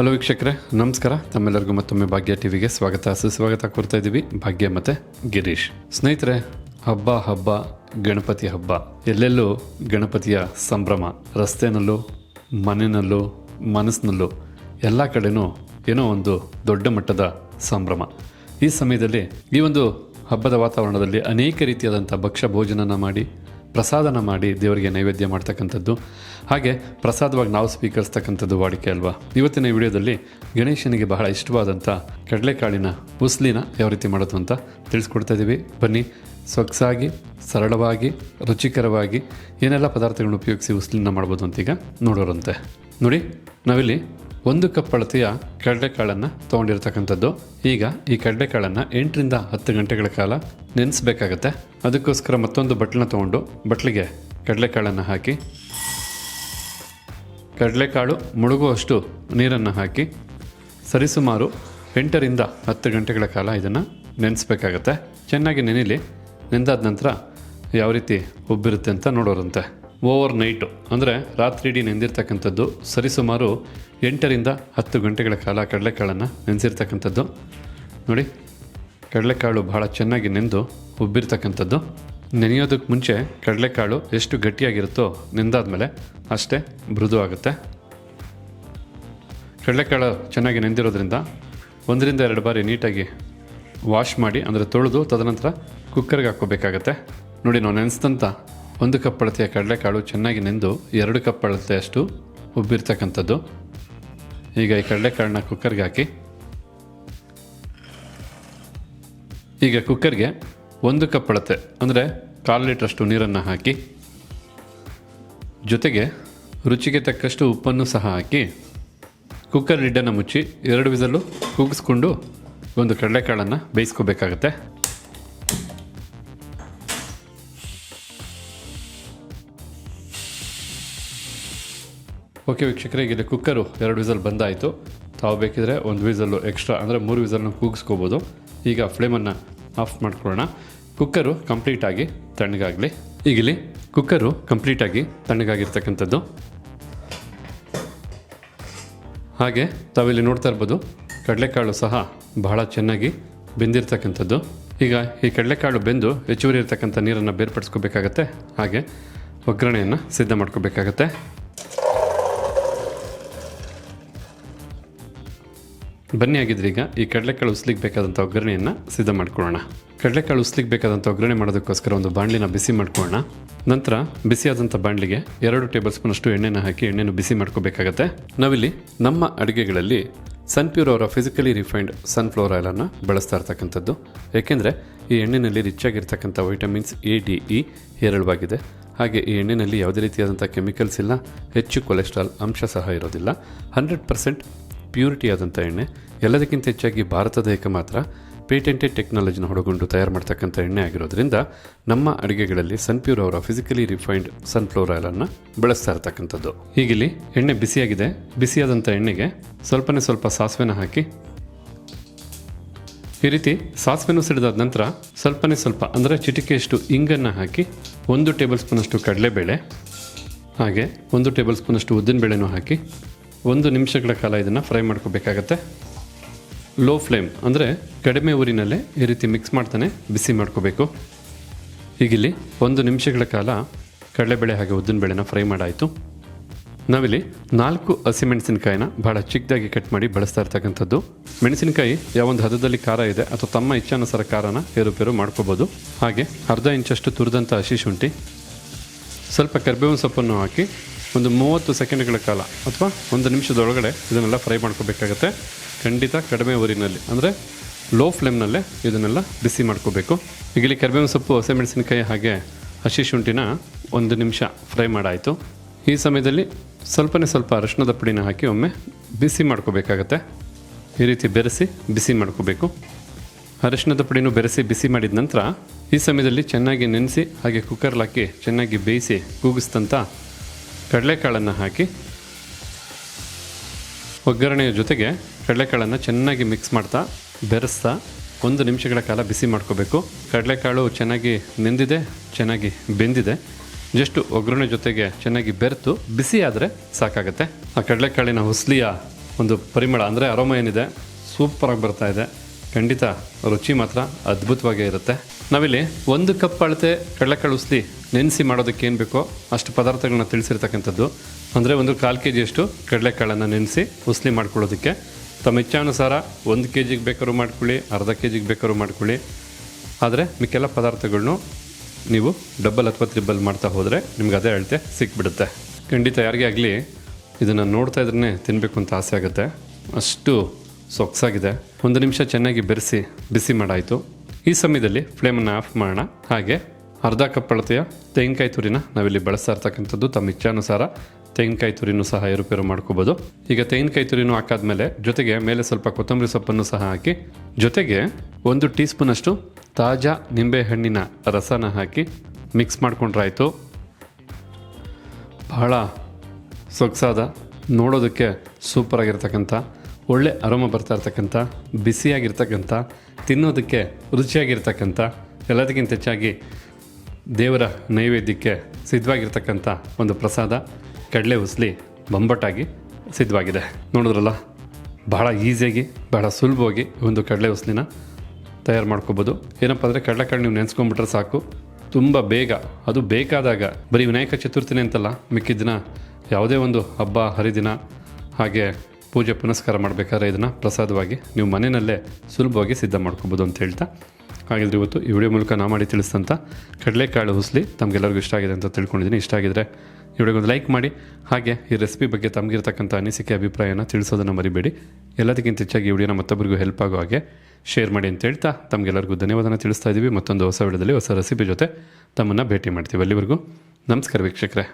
Hello ವೀಕ್ಷಕರೇ, ನಮಸ್ಕಾರ. ತಮ್ಮೆಲ್ಲರಿಗೂ ಮತ್ತೊಮ್ಮೆ ಭಾಗ್ಯ ಟಿವಿಗೆ ಸ್ವಾಗತ. ಸುಸ್ವಾಗತ ಕೊಡ್ತಾ ಇದ್ದೀವಿ ಭಾಗ್ಯ ಮತ್ತೆ ಗಿರೀಶ್. ಸ್ನೇಹಿತರೆ, ಹಬ್ಬ ಹಬ್ಬ, ಗಣಪತಿ ಹಬ್ಬ. ಎಲ್ಲೆಲ್ಲೂ ಗಣಪತಿಯ ಸಂಭ್ರಮ. ರಸ್ತೆನಲ್ಲೂ ಮನೆಯಲ್ಲೂ ಮನಸ್ಸಿನಲ್ಲೂ ಎಲ್ಲ ಕಡೆನೂ ಏನೋ ಒಂದು ದೊಡ್ಡ ಮಟ್ಟದ ಸಂಭ್ರಮ. ಈ ಸಮಯದಲ್ಲಿ ಈ ಒಂದು ಹಬ್ಬದ ವಾತಾವರಣದಲ್ಲಿ ಅನೇಕ ರೀತಿಯಾದಂಥ ಭಕ್ಷ್ಯ ಭೋಜನನ ಮಾಡಿ ಪ್ರಸಾದನ ಮಾಡಿ ದೇವರಿಗೆ ನೈವೇದ್ಯ ಮಾಡ್ತಕ್ಕಂಥದ್ದು. ಹಾಗೆ ಪ್ರಸಾದವಾಗಿ ನಾವು ಸ್ವೀಕರಿಸ್ತಕ್ಕಂಥದ್ದು ವಾಡಿಕೆ ಅಲ್ವಾ? ಇವತ್ತಿನ ವಿಡಿಯೋದಲ್ಲಿ ಗಣೇಶನಿಗೆ ಬಹಳ ಇಷ್ಟವಾದಂಥ ಕಡಲೆಕಾಳಿನ ಉಸ್ಲಿನ ಯಾವ ರೀತಿ ಮಾಡೋದು ಅಂತ ತಿಳಿಸ್ಕೊಡ್ತಾ ಇದ್ದೀವಿ ಬನ್ನಿ ಸೊಗಸಾಗಿ ಸರಳವಾಗಿ, ರುಚಿಕರವಾಗಿ ಏನೆಲ್ಲ ಪದಾರ್ಥಗಳನ್ನು ಉಪಯೋಗಿಸಿ ಉಸ್ಲಿನ ಮಾಡ್ಬೋದು ಅಂತೀಗ ನೋಡೋರಂತೆ. ನೋಡಿ, ನಾವಿಲ್ಲಿ ಒಂದು ಕಪ್ ಅಳತೆಯ ಕಡಲೆಕಾಳನ್ನು ತೊಗೊಂಡಿರ್ತಕ್ಕಂಥದ್ದು. ಈಗ ಈ ಕಡಲೆಕಾಳನ್ನು ಎಂಟರಿಂದ ಹತ್ತು ಗಂಟೆಗಳ ಕಾಲ ನೆನೆಸ್ಬೇಕಾಗತ್ತೆ. ಅದಕ್ಕೋಸ್ಕರ ಮತ್ತೊಂದು ಬಟ್ಲನ್ನ ತೊಗೊಂಡು ಬಟ್ಲಿಗೆ ಕಡಲೆಕಾಳನ್ನು ಹಾಕಿ. ಕಡಲೆಕಾಳು ಮುಳುಗುವಷ್ಟು ನೀರನ್ನು ಹಾಕಿ. ಸರಿಸುಮಾರು ಎಂಟರಿಂದ ಹತ್ತು ಗಂಟೆಗಳ ಕಾಲ ಇದನ್ನು ನೆನೆಸ್ಬೇಕಾಗತ್ತೆ. ಚೆನ್ನಾಗಿ ನೆನೆಲಿ. ನೆಂದಾದ ನಂತರ ಯಾವ ರೀತಿ ಉಬ್ಬಿರುತ್ತೆ ಅಂತ ನೋಡೋರಂತೆ. Over night. ಅಂದರೆ ರಾತ್ರಿ ಇಡೀ ನೆಂದಿರ್ತಕ್ಕಂಥದ್ದು ಸರಿಸುಮಾರು ಎಂಟರಿಂದ ಹತ್ತು ಗಂಟೆಗಳ ಕಾಲ ಕಡಲೆಕಾಳನ್ನು ನೆನೆಸಿರ್ತಕ್ಕಂಥದ್ದು. ನೋಡಿ, ಕಡಲೆಕಾಳು ಬಹಳ ಚೆನ್ನಾಗಿ ನೆಂದು ಉಬ್ಬಿರ್ತಕ್ಕಂಥದ್ದು. ನೆನೆಯೋದಕ್ಕೆ ಮುಂಚೆ ಕಡಲೆಕಾಳು ಎಷ್ಟು ಗಟ್ಟಿಯಾಗಿರುತ್ತೋ ನೆಂದಾದ್ಮೇಲೆ ಅಷ್ಟೇ ಮೃದು ಆಗುತ್ತೆ ಕಡಲೆಕಾಳು ಚೆನ್ನಾಗಿ ನೆಂದಿರೋದ್ರಿಂದ ಒಂದರಿಂದ ಎರಡು ಬಾರಿ ನೀಟಾಗಿ ವಾಶ್ ಮಾಡಿ, ಅಂದರೆ ತೊಳೆದು ತದನಂತರ ಕುಕ್ಕರ್ಗೆ ಹಾಕ್ಕೋಬೇಕಾಗತ್ತೆ. ನೋಡಿ, ನಾವು ನೆನೆಸಿದಂಥ ಒಂದು ಕಪ್ ಅಳತೆಯ ಕಡಲೆಕಾಳು ಚೆನ್ನಾಗಿ ನೆಂದು ಎರಡು ಕಪ್ ಅಳತೆಯಷ್ಟು ಉಬ್ಬಿರ್ತಕ್ಕಂಥದ್ದು. ಈಗ ಈ ಕಡಲೆಕಾಳನ್ನ ಕುಕ್ಕರ್ಗೆ ಹಾಕಿ. ಈಗ ಕುಕ್ಕರ್ಗೆ ಒಂದು ಕಪ್ ಅಳತೆ, ಅಂದರೆ ಕಾಲು ಲೀಟ್ರಷ್ಟು ನೀರನ್ನು ಹಾಕಿ. ಜೊತೆಗೆ ರುಚಿಗೆ ತಕ್ಕಷ್ಟು ಉಪ್ಪನ್ನು ಸಹ ಹಾಕಿ. ಕುಕ್ಕರ್ ಲಿಡ್ಡನ್ನು ಮುಚ್ಚಿ ಎರಡು ವಿಸಲು ಕೂಗಿಸ್ಕೊಂಡು ಒಂದು ಕಡಲೆಕಾಳನ್ನು ಬೇಯಿಸ್ಕೋಬೇಕಾಗತ್ತೆ. ಓಕೆ ವೀಕ್ಷಕರೇ ಇಲ್ಲಿ ಕುಕ್ಕರು ಎರಡು ವಿಸಲ್ ಬಂದಾಯಿತು. ತಾವು ಬೇಕಿದ್ರೆ ಒಂದು ವಿಸಲ್ಲು ಎಕ್ಸ್ಟ್ರಾ ಅಂದರೆ ಮೂರು ವಿಸಲ್ನ ಕೂಗಿಸ್ಕೋಬೋದು. ಈಗ ಫ್ಲೇಮನ್ನು ಆಫ್ ಮಾಡ್ಕೊಳ್ಳೋಣ. ಕುಕ್ಕರು ಕಂಪ್ಲೀಟಾಗಿ ತಣ್ಣಗಾಗಲಿ. ಈಗ ಇಲ್ಲಿ ಕುಕ್ಕರು ಕಂಪ್ಲೀಟಾಗಿ ತಣ್ಣಗಾಗಿರ್ತಕ್ಕಂಥದ್ದು. ಹಾಗೆ ತಾವಿಲ್ಲಿ ನೋಡ್ತಾ ಇರ್ಬೋದು, ಕಡಲೆಕಾಳು ಸಹ ಬಹಳ ಚೆನ್ನಾಗಿ ಬೆಂದಿರ್ತಕ್ಕಂಥದ್ದು. ಈಗ ಈ ಕಡಲೆಕಾಳು ಬೆಂದು ಹೆಚ್ಚುವರಿ ಇರ್ತಕ್ಕಂಥ ನೀರನ್ನು ಬೇರ್ಪಡಿಸ್ಕೋಬೇಕಾಗತ್ತೆ. ಹಾಗೆ ಒಗ್ಗರಣೆಯನ್ನು ಸಿದ್ಧ ಮಾಡ್ಕೋಬೇಕಾಗತ್ತೆ. ಬನ್ನಿ ಆಗಿದ್ರೆ ಈಗ ಈ ಕಡಲೆಕಾಳು ಉಸ್ಲಿಕ್ಕೆ ಬೇಕಾದಂಥ ಒಗ್ಗರಣೆಯನ್ನು ಸಿದ್ಧ ಮಾಡ್ಕೊಳ್ಳೋಣ. ಕಡಲೆಕಾಳು ಉಸ್ಲಿಕ್ಕೆ ಬೇಕಾದಂಥ ಒಗ್ಗರಣೆ ಮಾಡೋದಕ್ಕೋಸ್ಕರ ಒಂದು ಬಾಣಲಿನ ಬಿಸಿ ಮಾಡ್ಕೊಳ್ಳೋಣ. ನಂತರ ಬಿಸಿಯಾದಂಥ ಬಾಣಲಿಗೆ ಎರಡು ಟೇಬಲ್ ಸ್ಪೂನ್ ಅಷ್ಟು ಎಣ್ಣೆನ ಹಾಕಿ ಎಣ್ಣೆನ ಬಿಸಿ ಮಾಡ್ಕೋಬೇಕಾಗತ್ತೆ. ನಾವಿಲ್ಲಿ ನಮ್ಮ ಅಡುಗೆಗಳಲ್ಲಿ ಸನ್ಪ್ಯೂರ್ ಅವರ ಫಿಸಿಕಲಿ ರಿಫೈನ್ಡ್ ಸನ್ಫ್ಲವರ್ ಆಯಿಲನ್ನು ಬಳಸ್ತಾ ಇರ್ತಕ್ಕಂಥದ್ದು. ಏಕೆಂದರೆ ಈ ಎಣ್ಣೆಯಲ್ಲಿ ರಿಚ್ ಆಗಿರ್ತಕ್ಕಂಥ ವೈಟಮಿನ್ಸ್ ಎ, ಡಿ, ಇ ಹೇರಳವಾಗಿದೆ. ಹಾಗೆ ಈ ಎಣ್ಣೆಯಲ್ಲಿ ಯಾವುದೇ ರೀತಿಯಾದಂಥ ಕೆಮಿಕಲ್ಸ್ ಇಲ್ಲ, ಹೆಚ್ಚು ಕೊಲೆಸ್ಟ್ರಾಲ್ ಅಂಶ ಸಹ ಇರೋದಿಲ್ಲ. ಹಂಡ್ರೆಡ್ ಪರ್ಸೆಂಟ್ ಪ್ಯೂರಿಟಿ ಆದಂಥ ಎಣ್ಣೆ, ಎಲ್ಲದಕ್ಕಿಂತ ಹೆಚ್ಚಾಗಿ ಭಾರತದ ಏಕ ಮಾತ್ರ ಪೇಟೆಂಟೆಡ್ ಟೆಕ್ನಾಲಜಿನ ಹೊಡಗೊಂಡು ತಯಾರು ಮಾಡ್ತಕ್ಕಂಥ ಎಣ್ಣೆ ಆಗಿರೋದ್ರಿಂದ ನಮ್ಮ ಅಡುಗೆಗಳಲ್ಲಿ ಸನ್ಪ್ಯೂರ್ ಅವರ ಫಿಸಿಕಲಿ ರಿಫೈನ್ಡ್ ಸನ್ಫ್ಲವರ್ ಆಯಿಲನ್ನು ಬಳಸ್ತಾ ಇರ್ತಕ್ಕಂಥದ್ದು. ಹೀಗಿಲ್ಲಿ ಎಣ್ಣೆ ಬಿಸಿಯಾಗಿದೆ. ಬಿಸಿಯಾದಂಥ ಎಣ್ಣೆಗೆ ಸ್ವಲ್ಪನೇ ಸ್ವಲ್ಪ ಸಾಸಿವೆನ ಹಾಕಿ, ಈ ರೀತಿ ಸಾಸಿವೆನೂ ಸಿಡಿದಾದ ನಂತರ ಸ್ವಲ್ಪನೇ ಸ್ವಲ್ಪ, ಅಂದರೆ ಚಿಟಿಕೆಯಷ್ಟು ಇಂಗನ್ನು ಹಾಕಿ ಒಂದು ಟೇಬಲ್ ಸ್ಪೂನಷ್ಟು ಕಡಲೆಬೇಳೆ, ಹಾಗೆ ಒಂದು ಟೇಬಲ್ ಸ್ಪೂನಷ್ಟು ಉದ್ದಿನಬೇಳೆನೂ ಹಾಕಿ ಒಂದು ನಿಮಿಷಗಳ ಕಾಲ ಇದನ್ನು ಫ್ರೈ ಮಾಡ್ಕೋಬೇಕಾಗತ್ತೆ. ಲೋ ಫ್ಲೇಮ್ ಅಂದರೆ ಕಡಿಮೆ ಊರಿನಲ್ಲೇ ಈ ರೀತಿ ಮಿಕ್ಸ್ ಮಾಡ್ತಾನೆ ಬಿಸಿ ಮಾಡ್ಕೋಬೇಕು. ಹೀಗಿಲ್ಲಿ ಒಂದು ನಿಮಿಷಗಳ ಕಾಲ ಕಡಲೆಬೇಳೆ ಹಾಗೆ ಉದ್ದಿನಬೇಳೆನ ಫ್ರೈ ಮಾಡಾಯಿತು. ನಾವಿಲ್ಲಿ ನಾಲ್ಕು ಹಸಿಮೆಣಸಿನಕಾಯಿನ ಭಾಳ ಚಿಕ್ಕದಾಗಿ ಕಟ್ ಮಾಡಿ ಬಳಸ್ತಾ ಇರ್ತಕ್ಕಂಥದ್ದು. ಮೆಣಸಿನಕಾಯಿ ಯಾವೊಂದು ಹದದಲ್ಲಿ ಖಾರ ಇದೆ ಅಥವಾ ತಮ್ಮ ಇಚ್ಛಾನುಸಾರ ಖಾರನ ಏರುಪೇರು ಮಾಡ್ಕೋಬೋದು. ಹಾಗೆ ಅರ್ಧ ಇಂಚಷ್ಟು ತುರಿದಂಥ ಹಸಿ ಶುಂಠಿ. ಸ್ವಲ್ಪ ಕರಿಬೇವಿನ ಸೊಪ್ಪನ್ನು ಹಾಕಿ ಒಂದು ಮೂವತ್ತು ಸೆಕೆಂಡ್ಗಳ ಕಾಲ ಅಥವಾ ಒಂದು ನಿಮಿಷದೊಳಗಡೆ ಇದನ್ನೆಲ್ಲ ಫ್ರೈ ಮಾಡ್ಕೋಬೇಕಾಗತ್ತೆ. ಖಂಡಿತ ಕಡಿಮೆ ಊರಿನಲ್ಲಿ, ಅಂದರೆ ಲೋ ಫ್ಲೇಮ್ನಲ್ಲೇ ಇದನ್ನೆಲ್ಲ ಬಿಸಿ ಮಾಡ್ಕೋಬೇಕು. ಈಗ ಇಲ್ಲಿ ಕರಿಬೇವಿನ ಸೊಪ್ಪು ಹಸಿಮೆಣಸಿನಕಾಯಿ ಹಾಗೆ ಹಸಿ ಶುಂಠಿನ ಒಂದು ನಿಮಿಷ ಫ್ರೈ ಮಾಡಾಯಿತು. ಈ ಸಮಯದಲ್ಲಿ ಸ್ವಲ್ಪನೇ ಸ್ವಲ್ಪ ಅರಶಿನದ ಪುಡಿನ ಹಾಕಿ ಒಮ್ಮೆ ಬಿಸಿ ಮಾಡ್ಕೋಬೇಕಾಗತ್ತೆ. ಈ ರೀತಿ ಬೆರೆಸಿ ಬಿಸಿ ಮಾಡ್ಕೋಬೇಕು. ಅರಶಿನದ ಪುಡಿನೂ ಬೆರೆಸಿ ಬಿಸಿ ಮಾಡಿದ ನಂತರ ಈ ಸಮಯದಲ್ಲಿ ಚೆನ್ನಾಗಿ ನೆನೆಸಿ ಹಾಗೆ ಕುಕ್ಕರ್ಲಾಕಿ ಚೆನ್ನಾಗಿ ಬೇಯಿಸಿ ಕೂಗಿಸಿದಂಥ ಕಡಲೆಕಾಳನ್ನು ಹಾಕಿ ಒಗ್ಗರಣೆಯ ಜೊತೆಗೆ ಕಡಲೆಕಾಳನ್ನು ಚೆನ್ನಾಗಿ ಮಿಕ್ಸ್ ಮಾಡ್ತಾ ಬೆರೆಸ್ತಾ ಒಂದು ನಿಮಿಷಗಳ ಕಾಲ ಬಿಸಿ ಮಾಡ್ಕೋಬೇಕು. ಕಡಲೆಕಾಳು ಚೆನ್ನಾಗಿ ನೆಂದಿದೆ, ಚೆನ್ನಾಗಿ ಬೆಂದಿದೆ. ಜಸ್ಟ್ ಒಗ್ಗರಣೆ ಜೊತೆಗೆ ಚೆನ್ನಾಗಿ ಬೆರೆತು ಬಿಸಿ ಆದರೆ ಸಾಕಾಗುತ್ತೆ. ಆ ಕಡಲೆಕಾಳಿನ ಹುಸ್ಲಿಯ ಒಂದು ಪರಿಮಳ ಅಂದರೆ ಅರೋಮ ಏನಿದೆ, ಸೂಪರಾಗಿ ಬರ್ತಾ ಇದೆ. ಖಂಡಿತ ರುಚಿ ಮಾತ್ರ ಅದ್ಭುತವಾಗೇ ಇರುತ್ತೆ. ನಾವಿಲ್ಲಿ ಒಂದು ಕಪ್ ಅಳತೆ ಕಡಲೆಕಾಳು ಉಸ್ಲಿ ನೆನೆಸಿ ಮಾಡೋದಕ್ಕೆ ಏನು ಬೇಕೋ ಅಷ್ಟು ಪದಾರ್ಥಗಳನ್ನ ತಿಳಿಸಿರ್ತಕ್ಕಂಥದ್ದು. ಅಂದರೆ ಒಂದು ಕಾಲು ಕೆ ಜಿಯಷ್ಟು ಕಡಲೆಕಾಳನ್ನು ನೆನೆಸಿ ಉಸ್ಲಿ ಮಾಡ್ಕೊಳ್ಳೋದಕ್ಕೆ. ತಮ್ಮ ಇಚ್ಛಾನುಸಾರ ಒಂದು ಕೆ ಜಿಗೆ ಬೇಕಾದ್ರೂ ಮಾಡ್ಕೊಳ್ಳಿ, ಅರ್ಧ ಕೆ ಜಿಗೆ ಬೇಕಾದ್ರೂ ಮಾಡ್ಕೊಳ್ಳಿ. ಆದರೆ ಮಿಕ್ಕೆಲ್ಲ ಪದಾರ್ಥಗಳನ್ನು ನೀವು ಡಬ್ಬಲ್ ಅಥವಾ ತ್ರಿಬಲ್ ಮಾಡ್ತಾ ಹೋದರೆ ನಿಮ್ಗೆ ಅದೇ ಅಳತೆ ಸಿಕ್ಬಿಡುತ್ತೆ. ಖಂಡಿತ ಯಾರಿಗೇ ಆಗಲಿ ಇದನ್ನು ನೋಡ್ತಾ ಇದ್ರೇ ತಿನ್ನಬೇಕು ಅಂತ ಆಸೆ ಆಗುತ್ತೆ. ಅಷ್ಟು ಸೊಗಸಾಗಿದೆ. ಒಂದು ನಿಮಿಷ ಚೆನ್ನಾಗಿ ಬೆರೆಸಿ, ಬಿಸಿ ಮಾಡಾಯಿತು. ಈ ಸಮಯದಲ್ಲಿ ಫ್ಲೇಮನ್ನು ಆಫ್ ಮಾಡೋಣ. ಹಾಗೆ ಅರ್ಧ ಕಪ್ ಅಳತೆಯ ತೆಂಗಿನಕಾಯಿ ತುರಿನ ನಾವಿಲ್ಲಿ ಬಳಸ್ತಾ ಇರ್ತಕ್ಕಂಥದ್ದು ತಮ್ಮ ಇಚ್ಛಾನುಸಾರ ತೆಂಗಿನಕಾಯಿ ತುರಿನೂ ಸಹ ಏರುಪೇರು ಮಾಡ್ಕೋಬೋದು. ಈಗ ತೆಂಗಿನಕಾಯಿ ತುರಿನೂ ಹಾಕಾದ್ಮೇಲೆ ಜೊತೆಗೆ ಮೇಲೆ ಸ್ವಲ್ಪ ಕೊತ್ತಂಬರಿ ಸೊಪ್ಪನ್ನು ಸಹ ಹಾಕಿ, ಜೊತೆಗೆ ಒಂದು ಟೀ ಸ್ಪೂನಷ್ಟು ತಾಜಾ ನಿಂಬೆಹಣ್ಣಿನ ರಸನ ಹಾಕಿ ಮಿಕ್ಸ್ ಮಾಡ್ಕೊಂಡ್ರಾಯ್ತು. ಬಹಳ ಸೊಗಸಾದ, ನೋಡೋದಕ್ಕೆ ಸೂಪರಾಗಿರ್ತಕ್ಕಂಥ ಒಳ್ಳೆ ಅರೋಮ ಬರ್ತಾ ಇರ್ತಕ್ಕಂಥ ಬಿಸಿಯಾಗಿರ್ತಕ್ಕಂಥ ತಿನ್ನೋದಕ್ಕೆ ರುಚಿಯಾಗಿರ್ತಕ್ಕಂಥ, ಎಲ್ಲದಕ್ಕಿಂತ ಹೆಚ್ಚಾಗಿ ದೇವರ ನೈವೇದ್ಯಕ್ಕೆ ಸಿದ್ಧವಾಗಿರ್ತಕ್ಕಂಥ ಒಂದು ಪ್ರಸಾದ, ಕಡಲೆ ಉಸ್ಲಿ ಬೊಂಬಟ್ಟಾಗಿ ಸಿದ್ಧವಾಗಿದೆ. ನೋಡಿದ್ರಲ್ಲ, ಬಹಳ ಈಸಿಯಾಗಿ, ಬಹಳ ಸುಲಭವಾಗಿ ಒಂದು ಕಡಲೆ ಉಸ್ಲಿನ ತಯಾರು ಮಾಡ್ಕೋಬೋದು. ಏನಪ್ಪ ಅಂದರೆ, ಕಡಲೆಕಾಳು ನೀವು ನೆನೆಸ್ಕೊಂಡ್ಬಿಟ್ರೆ ಸಾಕು. ತುಂಬ ಬೇಗ, ಅದು ಬೇಕಾದಾಗ, ಬರೀ ವಿನಾಯಕ ಚತುರ್ಥಿನೇ ಅಂತಲ್ಲ, ಮಿಕ್ಕಿದ್ದಿನ ಯಾವುದೇ ಒಂದು ಹಬ್ಬ, ಹರಿದಿನ ಹಾಗೆ ಪೂಜೆ ಪುನಸ್ಕಾರ ಮಾಡಬೇಕಾದ್ರೆ ಇದನ್ನು ಪ್ರಸಾದವಾಗಿ ನೀವು ಮನೆಯಲ್ಲೇ ಸುಲಭವಾಗಿ ಸಿದ್ಧ ಮಾಡ್ಕೊಬೋದು ಅಂತ ಹೇಳ್ತಾ. ಹಾಗಿದ್ರೆ ಇವತ್ತು ಈ ವಿಡಿಯೋ ಮೂಲಕ ನಾ ಮಾಡಿ ತಿಳಿಸ್ತಂಥ ಕಡಲೆಕಾಳು ಹುಸ್ಲಿ ತಮಗೆಲ್ಲರಿಗೂ ಇಷ್ಟ ಆಗಿದೆ ಅಂತ ತಿಳ್ಕೊಂಡಿದ್ದೀನಿ. ಇಷ್ಟ ಆಗಿದ್ರೆ ಈ ವಿಡಿಯೋಗೊಂದು ಲೈಕ್ ಮಾಡಿ. ಹಾಗೆ ಈ ರೆಸಿಪಿ ಬಗ್ಗೆ ತಮಗಿರ್ತಕ್ಕಂಥ ಅನಿಸಿಕೆ, ಅಭಿಪ್ರಾಯನ ತಿಳಿಸೋದನ್ನು ಮರಿಬೇಡಿ. ಎಲ್ಲದಕ್ಕಿಂತ ಹೆಚ್ಚಾಗಿ ಈ ವಿಡಿಯೋನ ಮತ್ತೊಬ್ಬರಿಗೂ ಹೆಲ್ಪ್ ಆಗೋ ಹಾಗೆ ಶೇರ್ ಮಾಡಿ ಅಂತ ಹೇಳ್ತಾ ತಮಗೆಲ್ಲರಿಗೂ ಧನ್ಯವಾದನ ತಿಳಿಸ್ತಾ ಇದ್ದೀವಿ ಮತ್ತೊಂದು ಹೊಸ ವಿಡಿಯೋದಲ್ಲಿ ಹೊಸ ರೆಸಿಪಿ ಜೊತೆ ತಮ್ಮನ್ನು ಭೇಟಿ ಮಾಡ್ತೀವಿ. ಅಲ್ಲಿವರೆಗೂ ನಮಸ್ಕಾರ ವೀಕ್ಷಕರೇ.